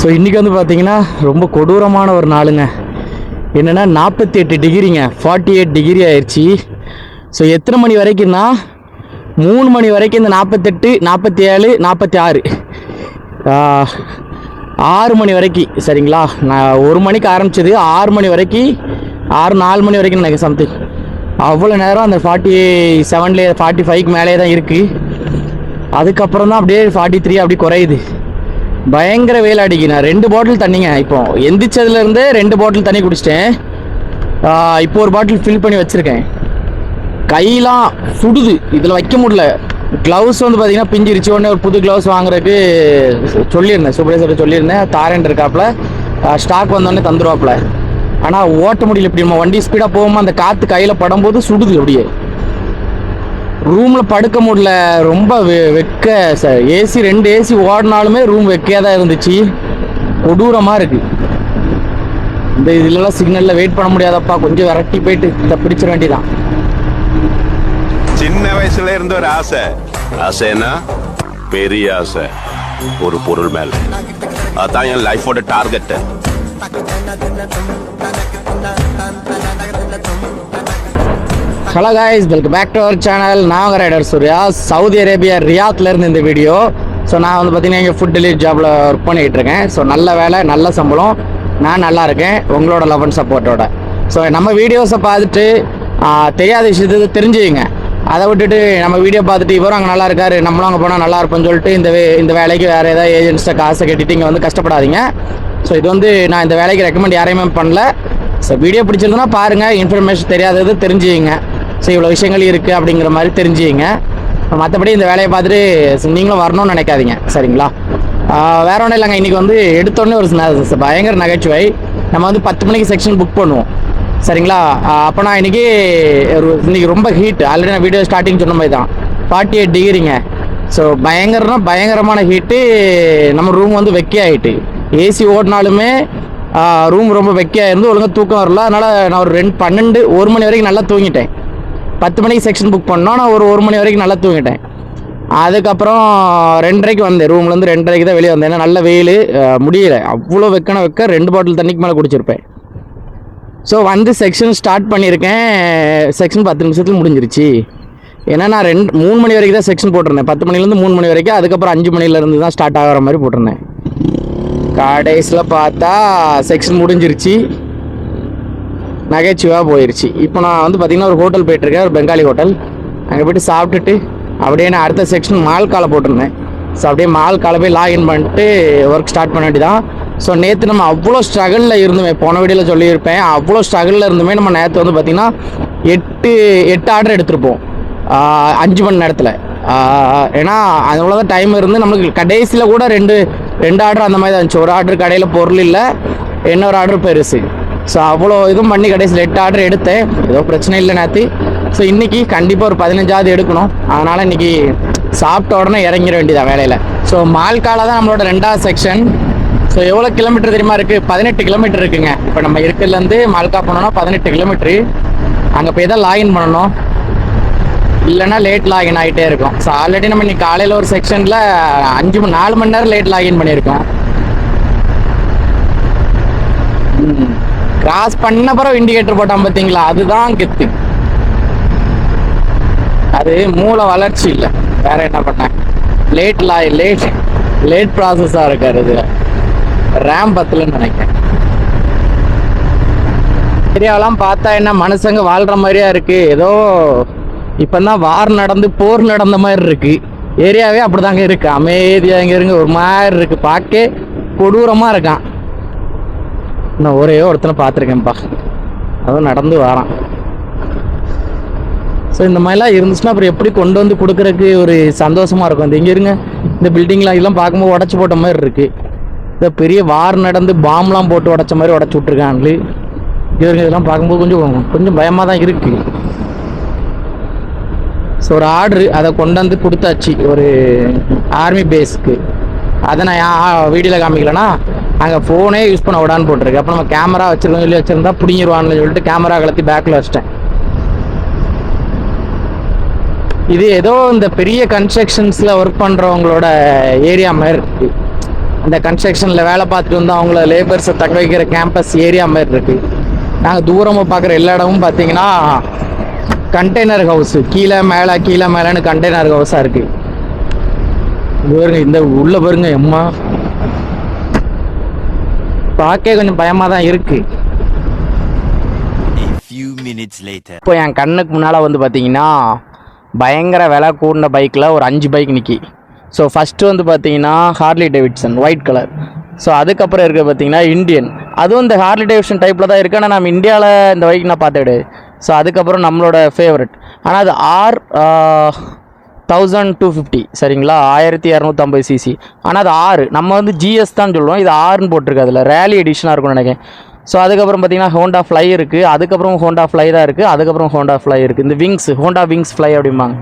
So இன்றைக்கி வந்து பார்த்தீங்கன்னா ரொம்ப கொடூரமான ஒரு நாளுங்க. என்னென்னா நாற்பத்தி எட்டு டிகிரிங்க. ஃபார்ட்டி எயிட் டிகிரி ஆயிடுச்சு ஸோ எத்தனை மணி வரைக்கும்னா மூணு மணி வரைக்கும் இந்த நாற்பத்தெட்டு நாற்பத்தி ஏழு நாற்பத்தி ஆறு ஆறு மணி வரைக்கும் சரிங்களா? நான் ஒரு மணிக்கு ஆரம்பிச்சது ஆறு மணி வரைக்கும் ஆறு நாலு மணி வரைக்கும் எனக்கு சம்திங் அவ்வளோ நேரம் அந்த ஃபார்ட்டி செவன்லேயே ஃபார்ட்டி ஃபைவ்க்கு மேலே தான் இருக்குது அதுக்கப்புறம் தான் அப்படியே ஃபார்ட்டி த்ரீ அப்படி குறையுது. பயங்கர வெயில் அடிக்கு நான் ரெண்டு பாட்டில் தண்ணிங்க. இப்போ எந்திரிச்சதுலேருந்தே ரெண்டு பாட்டில் தண்ணி குடிச்சிட்டேன். இப்போ ஒரு பாட்டில் ஃபில் பண்ணி வச்சுருக்கேன். கையெல்லாம் சுடுது. இதில் வைக்க முடியல. க்ளவுஸ் வந்து பார்த்தீங்கன்னா பிஞ்சிருச்சு. உடனே ஒரு புது க்ளவுஸ் வாங்குறதுக்கு சொல்லியிருந்தேன். சுப்ரேசர் சொல்லியிருந்தேன். தாரன் இருக்காப்புல. ஸ்டாக் வந்தோடனே தந்துருவாப்புல. ஆனால் ஓட்ட முடியல. இப்படி நம்ம வண்டி ஸ்பீடாக போகும்போது அந்த காற்று கையில் படும்போது சுடுது அப்படியே. ரூமில் படுக்க முடியல. ரொம்ப வெ- வெக்க சார் ஏசி ரெண்டு ஏசி ஓடினாலுமே ரூம் வெக்கையாக தான் இருந்துச்சு. கொடூரமாக இருக்குது இந்த இதுலலாம் சிக்னலில் வெயிட் பண்ண முடியாதப்பா. கொஞ்சம் விரட்டி போயிட்டு இதை பிடிச்ச வேண்டிதான் சின்ன வயசுல இருந்த ஒரு ஆசை. ஆசைன்னா பெரிய ஆசை. ஒரு பொருள் மேல. அதான் என் லைஃபோட target hello guys welcome back to our channel நான் ரைடர் சூர்யா. சவுதி அரேபியா ரியாத்லேருந்து இந்த வீடியோ ஸோ நான் வந்து பார்த்தீங்கன்னா இங்கே ஃபுட் டெலிவரி ஜாபில் ஒர்க் பண்ணிகிட்டு இருக்கேன். ஸோ நல்ல வேலை நல்ல சம்பளம். நான் நல்லா இருக்கேன். உங்களோட லவ் அண்ட் சப்போர்ட்டோட ஸோ நம்ம வீடியோஸை பார்த்துட்டு தெரியாத விஷயத்தை தெரிஞ்சுங்க அதை விட்டுட்டு நம்ம வீடியோ பார்த்துட்டு இவரும் அங்கே நல்லா இருக்காரு நம்மளும் அங்கே போனால் நல்லா இருப்போம்னு சொல்லிட்டு இந்த வே இந்த வேலைக்கு வேறு ஏதாவது ஏஜென்ட்ஸை காசை கட்டிட்டு இங்கே வந்து கஷ்டப்படாதீங்க. ஸோ இது வந்து நான் இந்த வேலைக்கு ரெக்கமெண்ட் யாரையுமே பண்ணல. ஸோ வீடியோ பிடிச்சிருந்தனா பாருங்கள் இன்ஃபர்மேஷன் தெரியாதது தெரிஞ்சுங்க ஸோ இவ்வளோ விஷயங்கள் இருக்குது அப்படிங்கிற மாதிரி தெரிஞ்சுங்க. மற்றபடி இந்த வேலையை பார்த்துட்டு நீங்களும் வரணும்னு நினைக்காதீங்க. சரிங்களா? வேற ஒன்றும் இல்லைங்க. இன்றைக்கி வந்து எடுத்தோடனே ஒரு பயங்கர நகைச்சுவை. நம்ம வந்து பத்து மணிக்கு செக்ஷன் புக் பண்ணுவோம். சரிங்களா? அப்போ நான் இன்றைக்கி இன்றைக்கி ரொம்ப ஹீட் ஆல்ரெடி நான் வீடியோ ஸ்டார்டிங் சொன்ன மாதிரி தான். ஃபார்ட்டி எயிட் டிகிரிங்க ஸோ பயங்கரனா பயங்கரமான ஹீட்டு நம்ம ரூம் வந்து வெக்கே ஏசி ஓடினாலுமே ரூம் ரொம்ப வெக்கையாக இருந்து ஒழுங்காக தூக்கம் வரல. அதனால் நான் ஒரு ரெண்டு பன்னெண்டு ஒரு மணி வரைக்கும் நல்லா தூங்கிட்டேன். பத்து மணிக்கு செக்ஷன் புக் பண்ணோம். நான் ஒரு ஒரு மணி வரைக்கும் நல்லா தூங்கிட்டேன். அதுக்கப்புறம் ரெண்டரைக்கு வந்தேன். ரூம்லேருந்து ரெண்டரைக்கு தான் வெளியே வந்தேன். ஏன்னா நல்ல வெயில் முடியல. அவ்வளோ வெக்கன வைக்க ரெண்டு பாட்டில் தண்ணிக்கு மேலே குடிச்சிருப்பேன். ஸோ வந்து செக்ஷன் ஸ்டார்ட் பண்ணியிருக்கேன். செக்ஷன் பத்து நிமிஷத்தில் முடிஞ்சிருச்சு. ஏன்னா நான் ரெண்டு மூணு மணி வரைக்கும் தான் செக்ஷன் போட்டிருந்தேன். பத்து மணிலேருந்து மூணு மணி வரைக்கும் அதுக்கப்புறம் அஞ்சு மணிலேருந்து தான் ஸ்டார்ட் ஆகிற மாதிரி போட்டிருந்தேன். கடைசியில் பார்த்தா செக்ஷன் முடிஞ்சிருச்சு. நகைச்சுவாக போயிடுச்சு இப்போ நான் வந்து பார்த்திங்கன்னா ஒரு ஹோட்டல் போயிட்டுருக்கேன் ஒரு பெங்காலி ஹோட்டல் அங்கே போயிட்டு சாப்பிட்டுட்டு அப்படியே நான் அடுத்த செக்ஷன் மால் காலை போட்டிருந்தேன். ஸோ அப்படியே மால் காலை போய் லாகின் பண்ணிட்டு ஒர்க் ஸ்டார்ட் பண்ண வேண்டியதான் ஸோ நேற்று நம்ம அவ்வளோ ஸ்ட்ரகிளில் இருந்துமே போன வீடியோவில் சொல்லியிருப்பேன். அவ்வளோ ஸ்ட்ரகிளில் இருந்துமே நம்ம நேற்று வந்து பார்த்திங்கன்னா எட்டு எட்டு ஆர்டர் எடுத்திருப்போம். அஞ்சு மணி நேரத்தில். ஏன்னா அவ்வளோ தான் டைம் இருந்து நம்மளுக்கு கடைசியில் கூட ரெண்டு ரெண்டு ஆர்டர் அந்த மாதிரி தான் இருந்துச்சு. ஒரு ஆர்டர் கடையில் பொருள் இல்லை இன்னொரு ஆர்டர் பெருசு. ஸோ அவ்வளோ இதுவும் பண்ணி கடைசியில் எட்டு ஆர்டர் எடுத்தேன். ஏதோ பிரச்சனை இல்லை நேற்று ஸோ இன்றைக்கி கண்டிப்பாக ஒரு பதினஞ்சாவது எடுக்கணும். அதனால் இன்றைக்கி சாப்பிட்ட உடனே இறங்கிட வேண்டியதான் வேலையில். ஸோ மால்கால தான் நம்மளோட ரெண்டாவது செக்ஷன் ஸோ எவ்வளோ கிலோமீட்டர் தெரியுமா இருக்குது பதினெட்டு கிலோமீட்டர் இருக்குங்க. இப்போ நம்ம இருக்கிறதுலேருந்து மால்கா போனோம்னா பதினெட்டு கிலோமீட்ரு அங்கே போய் தான் லாகின் பண்ணணும். இல்லைன்னா லேட் லாகின் ஆகிட்டே இருக்கும். ஸோ ஆல்ரெடி நம்ம இன்னைக்கு காலையில் ஒரு செக்ஷனில் அஞ்சு மணி நாலு மணி நேரம் லேட் லாகின் பண்ணியிருக்கோம். கிராஸ் பண்ண பிறகு இண்டிகேட்டர் போட்டான் பார்த்தீங்களா? அதுதான் கெத்து. அது மூளை வளர்ச்சி இல்லை. வேற என்ன பண்ணாங்க? லேட் லா லேட் லேட் ப்ராசஸாக இருக்கார் இதில். ரேம் பத்தலன்னு நினைக்கிறேன். ஏரியாவெல்லாம் பார்த்தா என்ன மனுஷங்க வாழ்கிற மாதிரியா இருக்கு. ஏதோ இப்போ தான் வார் நடந்து போர் நடந்த மாதிரி இருக்கு. ஏரியாவே அப்படிதாங்க இருக்கு. அமைதியாக இங்கே இருங்க ஒரு மாதிரி இருக்கு. பார்க்க கொடூரமாக இருக்கான். நான் ஒரே ஒருத்தனை பார்த்துருக்கேன்ப்பா. அதுவும் நடந்து வரான். ஸோ இந்த மாதிரிலாம் இருந்துச்சுன்னா அப்புறம் எப்படி கொண்டு வந்து கொடுக்குறக்கு ஒரு சந்தோஷமாக இருக்கும். இந்த இங்கே இருங்க. இந்த பில்டிங்லாம் இதெல்லாம் பார்க்கும்போது உடச்சி போட்ட மாதிரி இருக்குது இந்த பெரிய வார் நடந்து பாம்லாம் போட்டு உடச்ச மாதிரி உடச்சி விட்ருக்காங்களே இவருங்க இதெல்லாம் பார்க்கும்போது கொஞ்சம் கொஞ்சம் பயமாக தான் இருக்குது ஸோ ஒரு ஆர்டரு அதை கொண்டு வந்து கொடுத்தாச்சு. ஒரு ஆர்மி பேஸ்க்கு அதை நான் வீடியோவில் காமிக்கலன்னா அங்கே ஃபோனே யூஸ் பண்ண விடான்னு போட்டிருக்கு. அப்போ நம்ம கேமரா வச்சிருக்கோம் சொல்லி வச்சிருந்தா பிடிங்கிருவான்னு சொல்லிட்டு கேமரா கலத்தி பேக்கில் வச்சிட்டேன். இது ஏதோ இந்த பெரிய கன்ஸ்ட்ரக்ஷன்ஸில் ஒர்க் பண்ணுறவங்களோட ஏரியா மாதிரி இருக்கு. இந்த கன்ஸ்ட்ரக்ஷனில் வேலை பார்த்துட்டு வந்து அவங்கள லேபர்ஸை தக்க வைக்கிற கேம்பஸ் ஏரியா மாதிரி இருக்கு. நாங்கள் தூரமாக பார்க்குற எல்லா இடமும் பார்த்தீங்கன்னா கண்டெய்னர் ஹவுஸ் கீழே மேலே கீழே மேலேன்னு கண்டெய்னர் ஹவுஸாக இருக்கு. பாருங்க இந்த உள்ள பாருங்க எம்மா பார்க்க கொஞ்சம் பயமாக தான் இருக்குது. இப்போ என் கண்ணுக்கு முன்னால் வந்து பார்த்தீங்கன்னா பயங்கர விலை கூடின பைக்கில் ஒரு அஞ்சு பைக் நிற்கி ஸோ ஃபஸ்ட்டு வந்து பார்த்தீங்கன்னா Harley Davidson white colour so அதுக்கப்புறம் இருக்க பார்த்தீங்கன்னா இந்தியன் அதுவும் இந்த ஹார்லி டேவிட்சன் டைப்பில் தான் இருக்குது ஆனால் நம்ம இந்தியாவில் இந்த பைக் நான் பார்த்து கிடையாது. ஸோ அதுக்கப்புறம் நம்மளோட ஃபேவரட் ஆனால் அது ஆர் தௌசண்ட் டூ ஃபிஃப்டி சரிங்களா? ஆயிரத்தி இரநூத்தம்பது சிசி ஆனால் அது ஆறு. நம்ம வந்து ஜிஎஸ் தான் சொல்லுவோம் இது ஆறுன்னு போட்டிருக்கு அதில். ரேலி எடிஷனாக இருக்கும்னு நினைக்கிறேன். ஸோ அதுக்கப்புறம் பார்த்தீங்கன்னா ஹோண்டா ஃப்ளை இருக்குது அதுக்கப்புறம் ஹோண்டா ஃப்ளை தான் இருக்குது அதுக்கப்புறம் ஹோண்டா ஃப்ளை இருக்குது இந்த விங்ஸ் ஹோண்டா விங்ஸ் ஃப்ளை அப்படிம்பாங்க.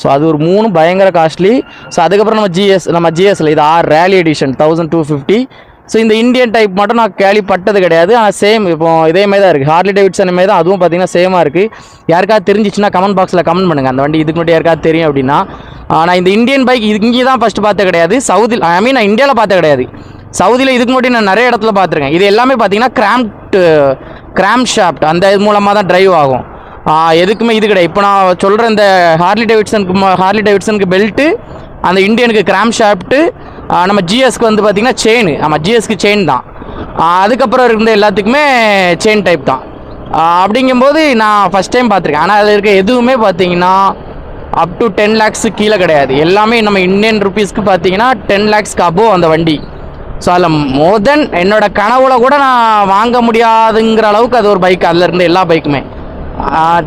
ஸோ அது ஒரு மூணு பயங்கர காஸ்ட்லி ஸோ அதுக்கப்புறம் நம்ம ஜிஎஸ் நம்ம ஜிஎஸ்ல இது R rally edition thousand two fifty so இந்த இந்தியன் டைப் மட்டும் நான் கேள்விப்பட்டது கிடையாது. ஆனால் சேம் இப்போ இதே மாதிரி தான் இருக்குது ஹார்லி டேவிட்சன் மாதிரி தான் அதுவும் பார்த்தீங்கன்னா சேமாக இருக்குது யாருக்காவது தெரிஞ்சிச்சுன்னா கமெண்ட் பாக்ஸில் கமெண்ட் பண்ணுங்கள் அந்த வண்டி இதுக்கு மட்டும் யாருக்காவது தெரியும் அப்படின்னா. ஆனால் இந்த இந்தியன் பைக் இங்கே தான் ஃபஸ்ட்டு பார்த்த கிடையாது. சவுதியில் ஐ மீன் நான் இந்தியாவில் பார்த்த கிடையாது. சவுதியில் இதுக்கு மட்டும் நான் நிறைய இடத்துல பார்த்துருக்கேன். இது எல்லாமே பார்த்தீங்கன்னா கிராம்ப்ட் கிராம் ஷாப்ட் அந்த இது மூலமாக தான் டிரைவ் ஆகும். எதுக்குமே இது கிடையாது. இப்போ நான் சொல்கிற இந்த ஹார்லி டேவிட்சனுக்கு ம- ஹார்லி டேவிட்சனுக்கு பெல்ட்டு அந்த இந்தியனுக்கு கிராம் ஷாப்ட்டு நம்ம ஜிஎஸ்க்கு வந்து பார்த்திங்கன்னா செயின் ஆமாம் ஜிஎஸ்க்கு செயின் தான். அதுக்கப்புறம் இருந்த எல்லாத்துக்குமே செயின் டைப் தான். அப்படிங்கும்போது நான் ஃபஸ்ட் டைம் பார்த்துருக்கேன். ஆனால் அதில் இருக்க எதுவுமே பார்த்தீங்கன்னா அப் டு டென் லேக்ஸு கீழே கிடையாது. எல்லாமே நம்ம இந்தியன் ருபீஸ்க்கு பார்த்தீங்கன்னா டென் லேக்ஸ்க்கு அபோவ் அந்த வண்டி. ஸோ அதில் மோர் தென் என்னோட கனவுல கூட நான் வாங்க முடியாதுங்கிற அளவுக்கு அது ஒரு பைக் அதில் இருந்த எல்லா பைக்குமே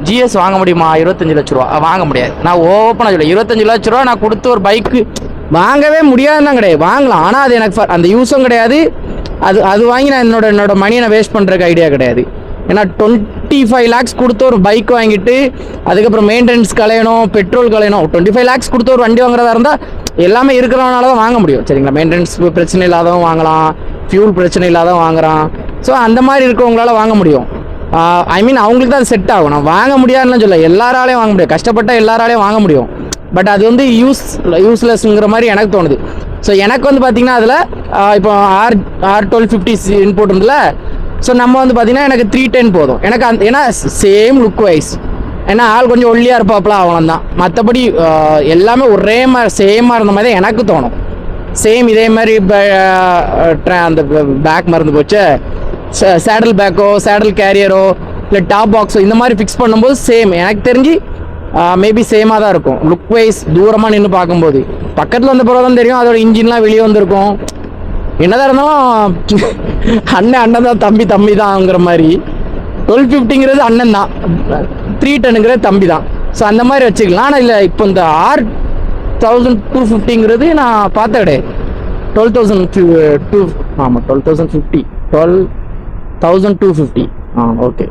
ஜிஎஸ் வாங்க முடியுமா? இருபத்தஞ்சு லட்ச ரூபா. வாங்க முடியாது. நான் ஓப்பனாக சொல்ல இருபத்தஞ்சு லட்ச ரூபா நான் கொடுத்து ஒரு பைக்கு வாங்கவே முடியாதுன்னா கிடையாது. வாங்கலாம். ஆனால் அது எனக்கு அந்த யூஸும் கிடையாது. அது அது வாங்கி நான் என்னோட என்னோட மணியை நான் வேஸ்ட் பண்ணுறதுக்கு ஐடியா கிடையாது. ஏன்னா டுவெண்ட்டி ஃபைவ் லேக்ஸ் கொடுத்து ஒரு பைக் வாங்கிட்டு அதுக்கப்புறம் மெயின்டெனன்ஸ் கலையணும் பெட்ரோல் கலையணும் டுவெண்ட்டி ஃபைவ் லேக்ஸ் கொடுத்து ஒரு வண்டி வாங்குறதா இருந்தால் எல்லாமே இருக்கிறவனால தான் வாங்க முடியும். சரிங்களா? மெயின்டெனன்ஸ் பிரச்சனை இல்லாதவன் வாங்கலாம் ஃபியூல் பிரச்சனை இல்லாதவன் வாங்குறான். ஸோ அந்த மாதிரி இருக்கவங்களால வாங்க முடியும். ஐ மீன் அவங்களுக்கு தான் செட் ஆகும். நான் வாங்க முடியாதுன்னு சொல்ல எல்லாராலையும் வாங்க முடியும் கஷ்டப்பட்டால் எல்லாராலையும் வாங்க முடியும். பட் அது வந்து யூஸ் யூஸ்லெஸ்ங்கிற மாதிரி எனக்கு தோணுது. ஸோ எனக்கு வந்து பார்த்தீங்கன்னா அதில் இப்போ R R twelve fifty input இருந்துல so நம்ம வந்து பார்த்தீங்கன்னா எனக்கு த்ரீ டென் போதும். எனக்கு அந்த ஏன்னா சேம் லுக் வைஸ் ஏன்னா ஆள் கொஞ்சம் ஒல்லியாக இருப்பாப்புல அவன் தான் மற்றபடி எல்லாமே ஒரே மாதிரி சேமாக இருந்த மாதிரி தான் எனக்கு தோணும். சேம் இதே மாதிரி இப்போ அந்த பேக் மறந்து போச்சு. சேடல் பேக்கோ சேடல் கேரியரோ இல்லை டாப் பாக்ஸோ இந்த மாதிரி ஃபிக்ஸ் பண்ணும்போது சேம் எனக்கு தெரிஞ்சு மேபி சேமாக தான் இருக்கும். லுக் வைஸ் தூரமாக நின்று பார்க்கும்போது. பக்கத்தில் வந்த பிறகு தான் தெரியும் அதோட இன்ஜின்லாம் வெளியே வந்திருக்கும். என்னதான் இருந்தாலும் அண்ணன் அண்ணன் தான் தம்பி தம்பி தான்ங்கிற மாதிரி. டுவெல் ஃபிஃப்டிங்கிறது அண்ணன் தான். த்ரீ டென்னுங்கிறது தம்பி தான். ஸோ அந்த மாதிரி வச்சுக்கலாம். ஆனால் இல்லை இப்போ இந்த ஆர் தௌசண்ட் டூ ஃபிஃப்டிங்கிறது நான் பார்த்த கிடையாது டுவெல் தௌசண்ட் டூ ஆமாம் twelve thousand fifty twelve thousand two fifty ஆ ஓகே